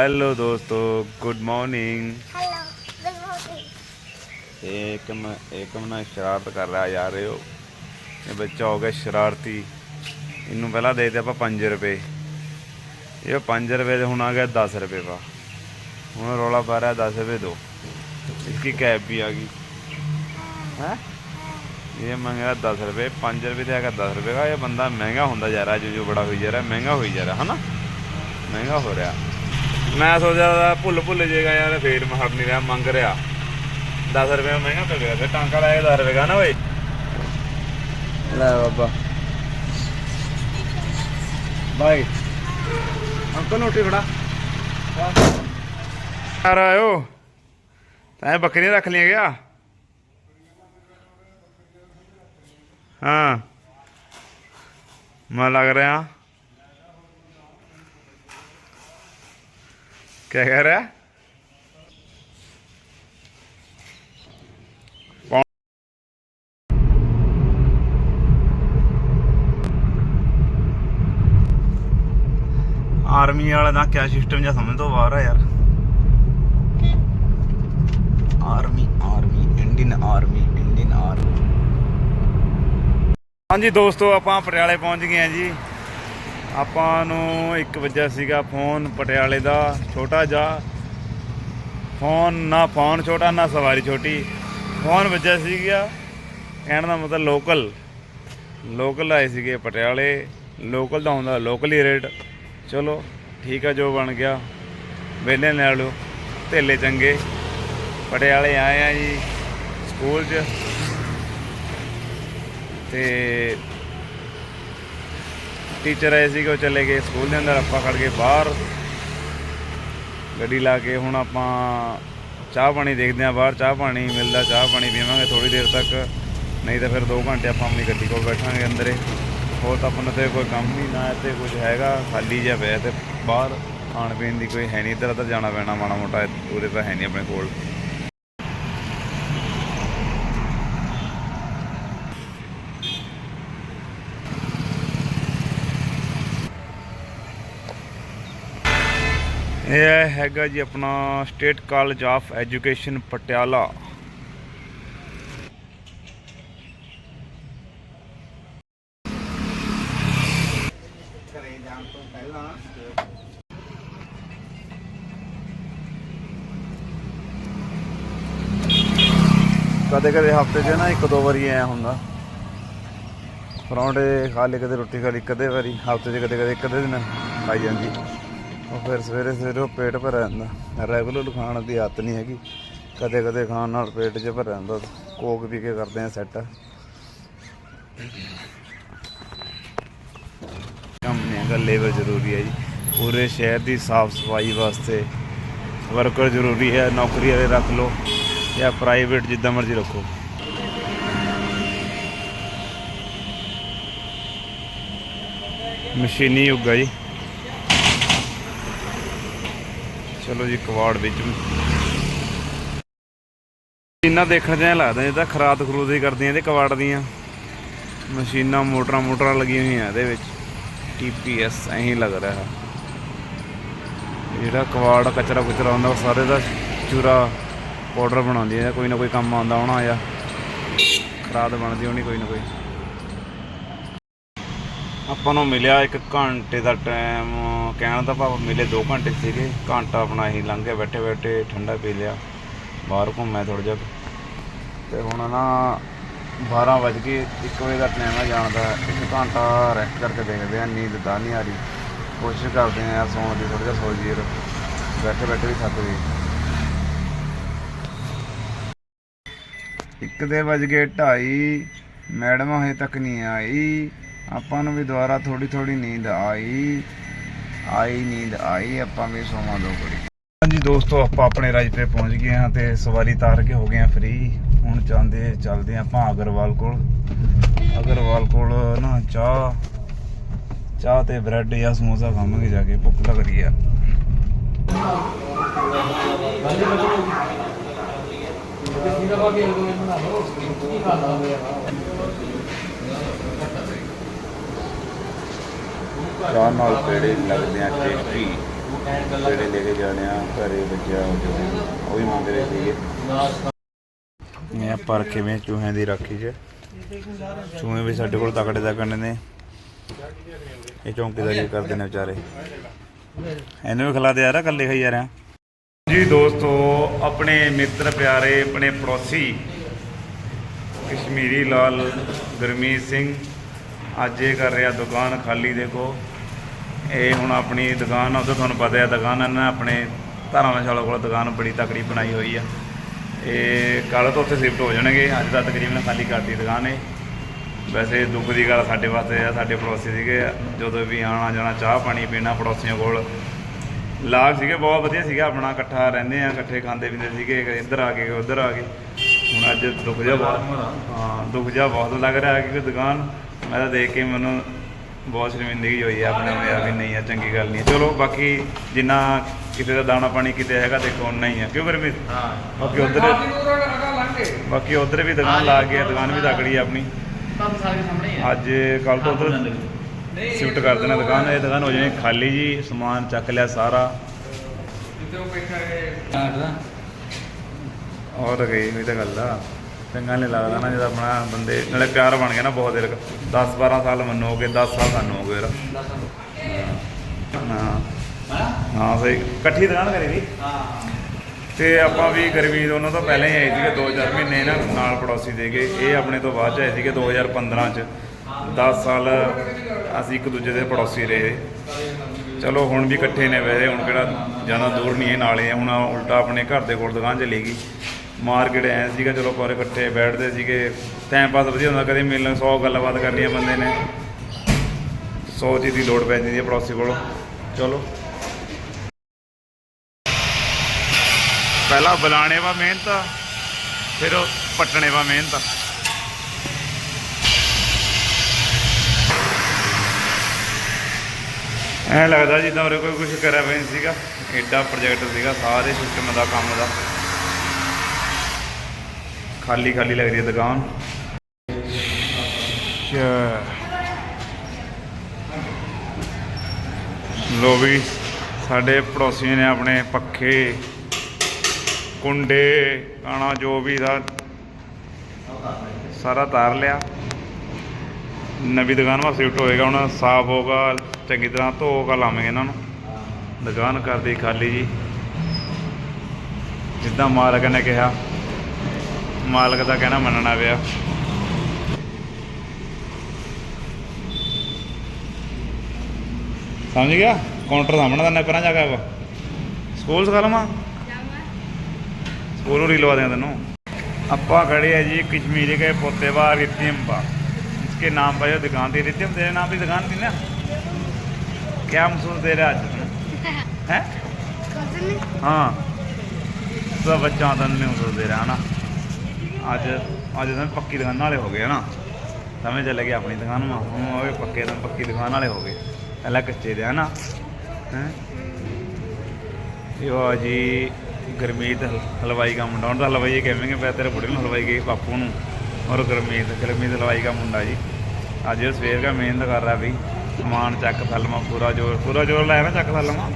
Hello દોસ્તો good morning hello good morning Ekam Ekam ना शरारत कर रहा है यार यो ये बच्चा हो गया शरारती। ਇਹਨੂੰ ਪਹਿਲਾਂ ਦੇ ਦਿੱਤੇ ਆਪਾਂ 5 ਰੁਪਏ ਇਹ 5 ਰੁਪਏ ਦੇ ਹੁਣ ਆ ਗਿਆ 10 ਰੁਪਏ ਦਾ ਹੁਣ ਰੋਲਾ ਪਾ ਰਿਹਾ 10 ਰੁਪਏ ਦੋ ਇਸकी कैब भी आ गई। है? ये ਮੰਗਿਆ 10 ਰੁਪਏ 5 ਰੁਪਏ ਤੇ ਆ ਗਿਆ 10 ਰੁਪਏ ਦਾ ਇਹ ਬੰਦਾ ਮਹਿੰਗਾ ਹੁੰਦਾ ਜਾ ਰਿਹਾ ਜਿਉਂ ਜਿਉਂ ਬੜਾ ਹੋਈ ਜਾ ਰਿਹਾ ਮਹਿੰਗਾ ਹੋਈ ਜਾ ਰਿਹਾ ਹਨਾ ਮਹਿੰਗਾ ਹੋ ਰਿਹਾ ਮੈਂ ਸੋਚਿਆ ਭੁੱਲ ਭੁੱਲ ਜੇਗਾ ਯਾਰ ਫੇਰ ਮੈਂ ਹਟ ਨਹੀਂ ਰਿਹਾ ਮੰਗ ਰਿਹਾ। 10 ਰੁਪਏ ਮਹਿੰਗਾ ਪੈ ਗਿਆ ਤੇ ਟਾਂਕਾ ਲਾਇਆ 10 ਰੁਪਏ ਦਾ ਨਾ ਓਏ। ਲੈ ਬਾਬਾ। ਬਾਈ ਅੰਕਲ ਨੋਟੀ ਫੜਾ। ਆ ਆਇਓ। ਤੈਂ ਬੱਕਰੀਆਂ ਰੱਖ ਲਈਆਂ ਗਿਆ। ਹਾਂ। ਮੈਂ ਲੱਗ ਰਿਹਾ। क्या कह रहा है कौन ਆਰਮੀ ਵਾਲਾ ਦਾ ਕਿਆ ਸਿਸਟਮ ਜਾਂ ਸਮਝ ਤੋਂ ਬਾਹਰ ਆ ਯਾਰ army army Indian army Indian army ਹਾਂਜੀ ਦੋਸਤੋ ਆਪਾਂ ਪਟਿਆਲੇ ਪਹੁੰਚ ਗਏ ਆ ਜੀ ਆਪਾਂ ਨੂੰ ਇੱਕ ਵਜੇ ਸੀਗਾ ਫੋਨ ਪਟਿਆਲੇ ਦਾ, ਛੋਟਾ ਜਿਹਾ। ਫੋਨ ਨਾ ਫੋਨ ਛੋਟਾ, ਨਾ ਸਵਾਰੀ ਛੋਟੀ। ਫੋਨ ਵੱਜਿਆ ਸੀਗਾ, ਕਹਿਣ ਦਾ ਮਤਲਬ ਲੋਕਲ ਲੋਕਲ ਆਏ ਸੀਗੇ ਪਟਿਆਲੇ। ਲੋਕਲ ਦਾ ਹੁੰਦਾ ਲੋਕਲ ਹੀ ਰੇਟ ਚਲੋ, ਠੀਕ ਆ, ਜੋ ਬਣ ਗਿਆ। ਵੇਲੇ ਲੈ ਲਓ ਧੇਲੇ ਚੰਗੇ। ਪਟਿਆਲੇ ਆਏ ਆ ਜੀ ਸਕੂਲ 'ਚ। ਤੇ ਟੀਚਰ ਆਏ ਸੀਗੇ, ਉਹ ਚਲੇ ਗਏ ਸਕੂਲ ਦੇ ਅੰਦਰ, ਆਪਾਂ ਖੜ ਗਏ ਬਾਹਰ। ਗੱਡੀ ਲਾ ਕੇ ਹੁਣ ਆਪਾਂ ਚਾਹ ਪਾਣੀ ਦੇਖਦੇ ਆਂ ਬਾਹਰ, ਚਾਹ ਪਾਣੀ ਮਿਲਦਾ, ਚਾਹ ਪਾਣੀ ਪੀਵਾਂਗੇ ਥੋੜੀ ਦੇਰ ਤੱਕ। ਨਹੀਂ ਤਾਂ ਫਿਰ 2 ਘੰਟੇ ਆਪਾਂ ਆਪਣੀ ਗੱਡੀ ਕੋਲ ਬੈਠਾਂਗੇ ਅੰਦਰੇ। ਹੋਰ ਤਾਂ ਆਪਾਂ ਨੂੰ ਤੇ ਕੋਈ ਕੰਮ ਨਹੀਂ, ਨਾ ਇੱਥੇ ਕੁਝ ਹੈਗਾ, ਖਾਲੀ ਜਿਹਾ ਪਿਆ ਤੇ ਬਾਹਰ। ਖਾਣ ਪੀਣ ਦੀ ਕੋਈ ਹੈ ਨਹੀਂ, ਇੱਧਰ ਉੱਧਰ ਜਾਣਾ ਪੈਣਾ ਮਾੜਾ ਮੋਟਾ ਉਹਦੇ ਤਾਂ ਹੈ ਨਹੀਂ ਆਪਣੇ ਕੋਲ। ਇਹ ਹੈਗਾ ਜੀ ਆਪਣਾ state college of education, Patiala. ਘਰੇ ਜਾਣ ਤੋਂ ਪਹਿਲਾਂ ਕਦੇ ਕਦੇ ਹਫ਼ਤੇ 'ਚ ਨਾ ਇੱਕ ਦੋ ਵਾਰੀ ਐ ਹੁੰਦਾ। ਪਰੌਂਠੇ ਖਾ ਲਏ ਕਦੇ ਰੋਟੀ ਖਾ ਲਈ, ਕਦੇ ਵਾਰੀ ਹਫ਼ਤੇ 'ਚ ਕਦੇ ਕਦੇ ਇੱਕ ਅੱਧੇ ਦਿਨ ਖਾਈ ਜਾਂਦੀ। ਉਹ ਫਿਰ ਸਵੇਰੇ ਸਵੇਰੇ ਉਹ ਪੇਟ ਭਰ ਜਾਂਦਾ। ਰੈਗੂਲਰ ਖਾਣ ਦੀ ਆਦਤ ਨਹੀਂ ਹੈਗੀ। ਕਦੇ ਕਦੇ ਖਾਣ ਨਾਲ ਪੇਟ 'ਚ ਭਰ ਜਾਂਦਾ। ਕੋਕ ਪੀ ਕੇ ਕਰਦੇ ਆ ਸੈੱਟ। ਕੰਮ ਨਹੀਂ ਹੈਗਾ ਲੇਬਰ ਜ਼ਰੂਰੀ ਹੈ ਜੀ। ਪੂਰੇ ਸ਼ਹਿਰ ਦੀ ਸਾਫ਼ ਸਫ਼ਾਈ ਵਾਸਤੇ ਵਰਕਰ ਜ਼ਰੂਰੀ ਹੈ। ਨੌਕਰੀ ਵਾਲੇ ਰੱਖ ਲਓ ਜਾਂ ਪ੍ਰਾਈਵੇਟ ਜਿੱਦਾਂ ਮਰਜ਼ੀ ਰੱਖੋ। ਮਸ਼ੀਨੀ ਯੁੱਗ ਹੈ ਜੀ। ਚਲੋ ਜੀ, ਕਵਾੜ ਵਿੱਚ। ਮਸ਼ੀਨਾਂ ਦੇਖਣ ਜਿਹਾ ਲੱਗਦਾ ਜਿੱਦਾਂ ਖਰਾਤ ਖਰੂਦ ਹੀ ਕਰਦੀਆਂ ਤੇ ਕਵਾੜ ਦੀਆਂ। ਮਸ਼ੀਨਾਂ, ਮੋਟਰਾਂ ਮੋਟਰਾਂ ਲੱਗੀਆਂ ਹੋਈਆਂ ਇਹਦੇ ਵਿੱਚ। ਟੀਪੀਐਸ ਐਂ ਲੱਗ ਰਿਹਾ। ਹੈ ਜਿਹੜਾ ਕਵਾੜ ਕਚਰਾ ਕੁਚਰਾ ਹੁੰਦਾ, ਉਹ ਸਾਰੇ ਦਾ ਚੂਰਾ ਪਾਊਡਰ ਬਣਾਉਂਦੀ ਹੈ ਕੋਈ ਨਾ ਕੋਈ ਕੰਮ ਆਉਂਦਾ ਹੋਣਾ ਜਾਂ ਖਰਾਦ ਬਣਦੀ ਹੋਣੀ ਕੋਈ ਨਾ ਕੋਈ। ਆਪਾਂ ਨੂੰ ਮਿਲਿਆ ਇੱਕ ਘੰਟੇ ਦਾ ਟਾਈਮ। ਕਹਿਣ ਦਾ ਭਾਵ ਮਿਲੇ 2 ਘੰਟੇ ਸੀਗੇ, ਘੰਟਾ ਆਪਣਾ ਹੀ ਲੰਘ ਗਿਆ ਬੈਠੇ ਬੈਠੇ ਠੰਡਾ ਪੀ ਲਿਆ। ਬਾਹਰ ਘੁੰਮਿਆ ਥੋੜਾ ਜਿਹਾ। ਤੇ ਹੁਣ ਨਾ 12 ਵਜ ਗਏ 1 ਵਜੇ ਦਾ ਟਾਈਮ ਹੈ ਜਾਣ ਦਾ। ਇੱਕ ਘੰਟਾ ਰੈਸਟ ਕਰਕੇ ਦੇਖਦੇ ਆ, ਨੀਂਦ ਤਾਂ ਨਹੀਂ ਆ ਰਹੀ। ਕੋਸ਼ਿਸ਼ ਕਰਦੇ ਆ ਸੌਣ ਦੀ ਥੋੜਾ ਜਿਹਾ ਸੋ ਜੀਏ ਬੈਠੇ ਬੈਠੇ ਵੀ ਥੱਕ ਗਏ। ਇੱਕ ਦੇ ਵਜ ਗਏ 2:30 ਮੈਡਮ ਹਜੇ ਤੱਕ ਨਹੀਂ ਆਈ। ਆਪਾਂ ਨੂੰ ਵੀ ਦੁਬਾਰਾ ਥੋੜੀ ਥੋੜੀ ਨੀਂਦ ਆਈ। ਆਈ ਨੀਂਦ ਆਈ, ਆਪਾਂ ਵੀ ਸੋਵਾਂ ਦੋ ਘੜੀ। ਹਾਂਜੀ ਦੋਸਤੋ, ਆਪਾਂ ਆਪਣੇ ਰਾਜਪੁਰੇ ਪਹੁੰਚ ਗਏ ਹਾਂ ਤੇ ਸਵਾਰੀ ਤਾਰ ਕੇ ਹੋ ਗਏ ਹਾਂ ਫ੍ਰੀ ਹੁਣ ਚਾਹੁੰਦੇ ਚੱਲਦੇ ਹਾਂ ਆਪਾਂ ਅਗਰਵਾਲ ਕੋਲ। ਅਗਰਵਾਲ ਕੋਲ ਨਾ ਚਾਹ ਚਾਹ ਤੇ ਬ੍ਰੈਡ ਜਾਂ ਸਮੋਸਾ ਖਾਵਾਂਗੇ ਜਾ ਕੇ, ਭੁੱਖ ਲੱਗ ਰਹੀ ਆ। ਚਾਹ ਨਾਲ ਪੇੜੇ ਲੱਗਦੇ ਆ ਟੇਸਟੀ ਜਿਹੜੇ ਲੈ ਕੇ ਜਾਣੇ ਆ, ਘਰੇ ਬੱਚਿਆ ਉਹ ਵੀ ਮੰਗ ਰਹੇ ਸੀਗੇ। ਇਹ ਪਰ ਕਿਵੇਂ ਚੂਹਿਆਂ ਦੀ ਰਾਖੀ 'ਚ? ਚੂਹੇ ਵੀ ਸਾਡੇ ਕੋਲ ਤਕੜੇ ਤਕੜੇ ਨੇ। ਇਹ ਚੌਂਕੀਦਾਰੀ ਕਰਦੇ ਨੇ ਵਿਚਾਰੇ? ਇਹਨੂੰ ਵੀ ਖਿਲਾ ਦੇ ਯਾਰ, ਇਕੱਲੇ ਖਾਈ ਜਾ ਰਿਹਾ ਜੀ ਦੋਸਤੋ, ਆਪਣੇ ਮਿੱਤਰ ਪਿਆਰੇ, ਆਪਣੇ ਪੜੋਸੀ ਕਸ਼ਮੀਰੀ ਲਾਲ ਗੁਰਮੀਤ ਸਿੰਘ, ਅੱਜ ਇਹ ਕਰ ਰਿਹਾ ਦੁਕਾਨ ਖਾਲੀ, ਦੇਖੋ। ਇਹ ਹੁਣ ਆਪਣੀ ਦੁਕਾਨ ਆ ਉਹ ਤਾਂ ਤੁਹਾਨੂੰ ਪਤਾ ਹੈ ਦੁਕਾਨ ਇਹਨਾਂ ਨੇ ਆਪਣੇ ਧਰਮਸ਼ਾਲਾ ਕੋਲ ਦੁਕਾਨ ਬੜੀ ਤਕੜੀ ਬਣਾਈ ਹੋਈ ਆ। ਇਹ ਕੱਲ੍ਹ ਤੋਂ ਉੱਥੇ ਸ਼ਿਫਟ ਹੋ ਜਾਣਗੇ ਅੱਜ ਦਾ ਤਕਰੀਬਨ ਖਾਲੀ ਕਰਤੀ ਦੁਕਾਨ ਇਹ। ਵੈਸੇ ਦੁੱਖ ਦੀ ਗੱਲ ਸਾਡੇ ਵਾਸਤੇ ਆ ਸਾਡੇ ਪੜੋਸੀ ਸੀਗੇ ਜਦੋਂ ਵੀ ਆਉਣਾ ਜਾਣਾ ਚਾਹ ਪਾਣੀ ਪੀਣਾ ਪੜੋਸੀਆਂ ਕੋਲ। ਲਾਗ ਸੀਗੇ ਬਹੁਤ ਵਧੀਆ ਸੀਗਾ ਆਪਣਾ ਇਕੱਠਾ ਰਹਿੰਦੇ ਆ ਇਕੱਠੇ ਖਾਂਦੇ ਪੀਂਦੇ ਸੀਗੇ ਇੱਧਰ ਆ ਕੇ ਉੱਧਰ ਆ ਕੇ ਹੁਣ ਅੱਜ ਦੁੱਖ ਜਿਹਾ ਬਹੁਤ ਹਾਂ ਦੁੱਖ ਜਿਹਾ ਬਹੁਤ ਲੱਗ ਰਿਹਾ ਕਿ ਦੁਕਾਨ ਮੈਂ ਤਾਂ ਦੇਖ ਕੇ ਮੈਨੂੰ ਬਹੁਤ ਸ਼ਰਮਿੰਦਗੀ ਹੋਈ ਹੈ ਆਪਣੇ ਹੋਇਆ ਵੀ ਨਹੀਂ ਆ ਚੰਗੀ ਗੱਲ ਨਹੀਂ। ਚਲੋ ਬਾਕੀ ਜਿੰਨਾ ਕਿਤੇ ਦਾ ਦਾਣਾ ਪਾਣੀ ਕਿਤੇ ਹੈਗਾ ਦੇਖੋ ਉਨਾ ਹੀ ਆ। ਕਿਉਂ ਗਰਮੀ ਹਾਂ। ਬਾਕੀ ਉਧਰ ਬਾਕੀ ਉਧਰ ਵੀ ਦੁਕਾਨ ਲਾ ਕੇ ਦੁਕਾਨ ਵੀ ਤਕੜੀ ਆ ਆਪਣੀ। ਕੰਮ ਸਾਰੇ ਸਾਹਮਣੇ ਹੀ ਆ। ਅੱਜ ਕੱਲ ਤੋਂ ਉਧਰ ਸ਼ਿਫਟ ਕਰ ਦੇਣਾ ਦੁਕਾਨ ਇਹ ਦੁਕਾਨ ਹੋ ਜਾਣੀ ਖਾਲੀ ਜੀ ਸਮਾਨ ਚੱਕ ਲਿਆ ਸਾਰਾ। ਔਰ ਗਈ ਹੋਈ ਤਾਂ ਗੱਲ ਆ। ਚੰਗਾ ਨਹੀਂ ਲੱਗਦਾ ਨਾ ਜਦ ਆਪਣਾ ਬੰਦੇ ਨਾਲੇ ਪਿਆਰ ਬਣ ਗਿਆ ਨਾ ਬਹੁਤ ਦੇਰ 10 12 ਸਾਲ ਮੰਨੋ ਹੋ ਗਏ 10 ਸਾਲ ਸਾਨੂੰ ਹੋ ਗਏ ਯਾਰ। ਹਾਂ। ਹਾਂ, ਸਹੀ। ਇਕੱਠੀ ਦੁਕਾਨ ਕਰੀ ਦੀ। ਹਾਂ ਤੇ ਆਪਾਂ ਵੀ ਗਰਮੀ ਤੋਂ ਉਹਨਾਂ ਤੋਂ ਪਹਿਲਾਂ ਹੀ ਆਏ ਸੀਗੇ 2000 ਮਹੀਨੇ ਨਾ ਨਾਲ ਪੜੋਸੀ ਦੇ ਦੇਗੇ ਇਹ ਆਪਣੇ ਤੋਂ ਬਾਅਦ ਚ ਆਏ ਸੀਗੇ 2015 ਚ। 10 ਸਾਲ ਅਸੀਂ ਇੱਕ ਦੂਜੇ ਦੇ ਪੜੋਸੀ ਰਹੇ। ਚਲੋ, ਹੁਣ ਵੀ ਇਕੱਠੇ ਨੇ ਵੈਸੇ, ਹੁਣ ਕਿਹੜਾ ਜ਼ਿਆਦਾ ਦੂਰ ਨਹੀਂ ਹੈ, ਨਾਲੇ ਹੁਣ ਉਲਟਾ ਆਪਣੇ ਘਰ ਦੇ ਕੋਲ ਦੁਕਾਨ ਚਲੀ ਗਈ। ਮਾਰਕੀਟ ਐ ਸੀਗਾ, ਚਲੋ ਕੋਰੇ ਇਕੱਠੇ ਬੈਠਦੇ ਸੀਗੇ। ਟਾਈਮ ਪਾਸ ਵਧੀਆ ਹੁੰਦਾ, ਕਦੇ ਮਿਲਣ 100 ਗੱਲਬਾਤ ਕਰਨੀਆਂ ਬੰਦੇ ਨੇ। 100 ਚੀਜ਼ ਦੀ ਲੋੜ ਪੈ ਜਾਂਦੀ ਹੈ ਪੜੋਸੀ ਕੋਲੋਂ। ਚਲੋ। ਪਹਿਲਾਂ ਬੁਲਾਣੇ ਵਾ ਮਿਹਨਤ, ਫਿਰ ਉਹ ਪੱਟਣੇ ਵਾ ਮਿਹਨਤ। ਐ ਲੱਗਦਾ ਜਿੱਦਾਂ ਉਰੇ ਕੋਈ ਕੁਝ ਕਰਿਆ ਵੀ ਨਹੀਂ ਸੀਗਾ। ਐਡਾ ਪ੍ਰੋਜੈਕਟ ਸੀਗਾ, ਸਾਰੇ ਸਿਸਟਮ ਦਾ, ਕੰਮ ਦਾ। ਖਾਲੀ ਖਾਲੀ ਲੱਗ ਰਹੀ ਹੈ ਦੁਕਾਨ। ਲੋ ਵੀ, ਸਾਡੇ ਪੜੋਸੀਆਂ ਨੇ ਆਪਣੇ ਪੱਖੇ, ਕੁੰਡੇ ਕਾਣਾ ਜੋ ਵੀ ਦਾ ਸਾਰਾ ਤਾਰ ਲਿਆ। ਨਵੀਂ ਦੁਕਾਨ ਵਾ ਸ਼ਿਫਟ ਹੋਏਗਾ ਹੁਣ, ਸਾਫ਼ ਹੋਗਾ ਚੰਗੀ ਤਰ੍ਹਾਂ ਧੋਗਾ ਕੇ ਲਾਵਾਂਗੇ ਇਹਨਾਂ ਨੂੰ। ਦੁਕਾਨ ਕਰਦੀ ਖਾਲੀ ਜੀ। ਜਿੱਦਾਂ ਮਾਲਕ ਨੇ ਕਿਹਾ। ਮਾਲਕ ਦਾ ਕਹਿਣਾ ਮੰਨਣਾ ਪਿਆ ਸਮਝ ਗਿਆ ਕਾਊਂਟਰ ਸਾਹਮਣੇ ਦਾ ਨਪਰਾਂ ਜਾ ਕੇ ਵਾ ਸਕੂਲ ਸਿਖਾ ਲਵਾਂ ਸਕੂਲੋਂ ਹੀ ਲਵਾ ਦਿਆਂ ਤੈਨੂੰ ਆਪਾਂ खड़े हैं जी कश्मीरी के पोतेवा रित्यम पा इसके नाम पर जो दुकान थी रित्यम तेरे नाम की दुकान थी ना क्या महसूस दे रहा आज तुम्हें हैं ਕੁਝ ਨਹੀਂ हाँ सब बच्चा तो नहीं महसूस दे रहा है ना ਅੱਜ ਅੱਜ ਤਾਂ ਪੱਕੀ ਦੁਕਾਨ ਵਾਲੇ ਹੋ ਗਏ ਨਾ ਸਮਝ ਚੱਲ ਗਿਆ ਆਪਣੀ ਦੁਕਾਨ ਮਾ ਹੁਣ ਉਹ ਪੱਕੇ ਤਾਂ ਪੱਕੀ ਦੁਕਾਨ ਵਾਲੇ ਹੋ ਗਏ। ਪਹਿਲਾਂ ਕੱਚੇ ਦੇ ਹਨਾ। ਹੈ? ਇਹ ਆ ਜੀ ਗਰਮੀਤ ਹਲ- ਹਲਵਾਈ ਦਾ ਮੁੰਡਾ। ਹੁਣ ਤਾਂ ਹਲਵਾਈ ਕਹਾਂਗੇ ਪੈ ਤੇਰੇ ਬੁੜੇ ਨੂੰ ਹਲਵਾਈ ਗਈ ਬਾਪੂ ਨੂੰ। ਔਰ ਗਰਮੀਤ ਗਰਮੀਤ ਹਲਵਾਈ ਦਾ ਮੁੰਡਾ ਜੀ। ਅੱਜ ਸਵੇਰ ਦਾ ਮਿਹਨਤ ਕਰ ਰਿਹਾ ਵੀ ਸਮਾਨ ਚੱਕ ਥਲਮਾ ਪੂਰਾ ਜ਼ੋਰ ਪੂਰਾ ਜ਼ੋਰ ਲਾਇਆ ਨਾ ਚੱਕ ਥਲਮਾ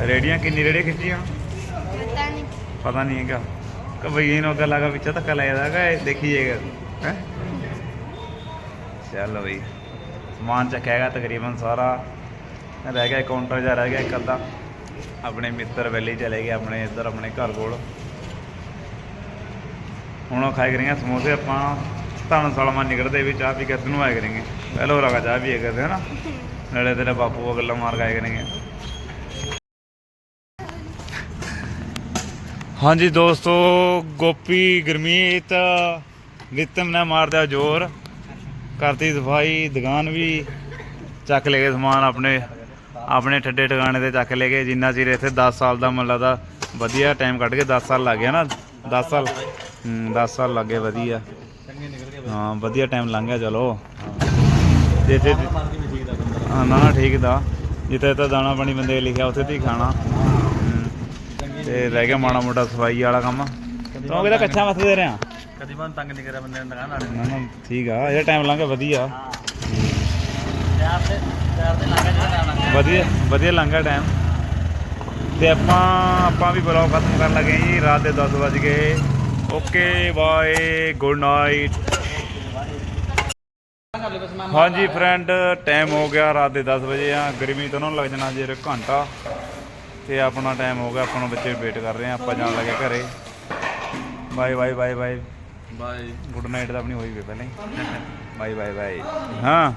ਰੇੜੀਆਂ ਕਿੰਨੀ ਰੇੜੀਆਂ ਖਿੱਚੀਆਂ? ਪਤਾ ਨਹੀਂ। ਪਤਾ ਨਹੀਂ ਹੈਗਾ। ਅੱਗਾ ਲਗਾ ਵਿੱਚ ਧੱਕਾ ਲੈ ਜਾਏਗਾ ਇਹ ਦੇਖੀ ਜਾਏਗਾ ਹੈ? ਚੱਲ ਬਈ ਸਮਾਨ ਚੱਕਿਆਗਾ ਤਕਰੀਬਨ ਸਾਰਾ। ਰਹਿ ਗਿਆ ਕਾਊਂਟਰ ਜਾ ਰਹਿ ਗਿਆ ਇੱਕ ਅੱਧਾ। ਆਪਣੇ ਮਿੱਤਰ ਵੈਲੀ ਚਲੇ ਗਏ ਆਪਣੇ ਇੱਧਰ ਆਪਣੇ ਘਰ ਕੋਲ। ਹੁਣ ਉਹ ਖਾਏ ਕਰਾਂਗੇ ਸਮੋਸੇ ਆਪਾਂ ਧਨ ਸਾਲਮਾ ਨਿਕਲਦੇ ਵੀ ਚਾਹ ਪੀ ਕੇ ਤੈਨੂੰ ਆਏ ਕਰਾਂਗੇ। ਪਹਿਲਾਂ ਹੋ ਰਹਾ ਚਾਹ ਪੀਏ ਕਰਦੇ ਹਨਾ? ਨਾਲੇ ਤੇਰੇ ਬਾਪੂ ਉਹ ਗੱਲਾਂ ਮਾਰ ਕੇ ਆਏ ਕਰਾਂਗੇ। ਹਾਂਜੀ ਦੋਸਤੋ, ਗੋਪੀ, ਗਰਮੀਤ ਨਿਤਮ ਨੇ ਮਾਰਦਾ ਜ਼ੋਰ। ਕਰਤੀ ਸਫ਼ਾਈ ਦੁਕਾਨ ਵੀ ਚੱਕ ਲੈ ਗਏ ਸਮਾਨ ਆਪਣੇ। ਆਪਣੇ ਠੱਡੇ ਟਿਕਾਣੇ ਤੇ ਚੱਕ ਲੈ ਗਏ। ਜਿੰਨਾ ਚਿਰ ਇੱਥੇ 10 ਸਾਲ ਦਾ ਮਨ ਲੱਗਦਾ ਵਧੀਆ ਟਾਈਮ ਕੱਢ ਕੇ 10 ਸਾਲ ਲੱਗ ਗਿਆ ਨਾ। 10 ਸਾਲ, ਹੂੰ 10 ਸਾਲ ਲੱਗੇ ਵਧੀਆ। ਹਾਂ, ਵਧੀਆ ਟਾਈਮ ਲੰਘ ਗਿਆ, ਚਲੋ। ਜੇ ਜੇ ਹਾਂ, ਨਾ ਠੀਕ ਦਾ। ਜਿੱਥੇ ਤਾਂ ਦਾਣਾ ਪਾਣੀ ਬੰਦੇ ਲਿਖਿਆ, ਉੱਥੇ ਤੇ ਖਾਣਾ। ਤੇ ਰਹਿ ਗਿਆ ਮਾੜਾ ਮੋਟਾ ਸਫ਼ਾਈ ਵਾਲਾ ਕੰਮ। ਤੂੰ ਕਿਹਦਾ ਕੱਚਾ ਮੱਥ ਦੇ ਰਿਹਾ? ਕਦੀ ਬੰਦ ਤੰਗ ਨਹੀਂ ਕਰਿਆ ਬੰਦੇ ਨੇ ਦੁਕਾਨ ਵਾਲੇ ਨਾ। ਨਾ ਠੀਕ ਆ ਇਹਦਾ ਟਾਈਮ ਲੰਘ ਗਿਆ ਵਧੀਆ। ਯਾਰ ਤੇ ਯਾਰ ਜਿਹੜਾ ਵਧੀਆ ਵਧੀਆ ਲੰਘ ਗਿਆ ਟਾਈਮ ਤੇ ਆਪਾਂ ਆਪਾਂ ਵੀ ਬਲੌਗ ਖਤਮ ਕਰਨ ਲੱਗੇ ਜੀ ਰਾਤ ਦੇ 10 ਵਜ ਗਏ। ਓਕੇ ਬਾਏ ਗੁੱਡ ਨਾਈਟ ਹਾਂਜੀ ਫਰੈਂਡ ਟਾਈਮ ਹੋ ਗਿਆ ਰਾਤ ਦੇ 10 ਵਜੇ ਆ। ਗਰਮੀ ਤੋਂ ਨਾ ਲੱਗ ਜਾਣਾ ਜੇ ਘੰਟਾ। ਤੇ ਆਪਣਾ ਟਾਈਮ ਹੋ ਗਿਆ ਆਪਾਂ ਨੂੰ ਬੱਚੇ ਵੇਟ ਕਰ ਰਹੇ ਆ ਆਪਾਂ ਜਾਣ ਲੱਗੇ ਘਰੇ। Bye bye bye bye bye good night ਤਾਂ ਆਪਣੀ ਹੋਈ ਵੀ ਪਹਿਲਾਂ ਹੀ। ਬਾਏ ਬਾਏ ਬਾਏ ਹਾਂ।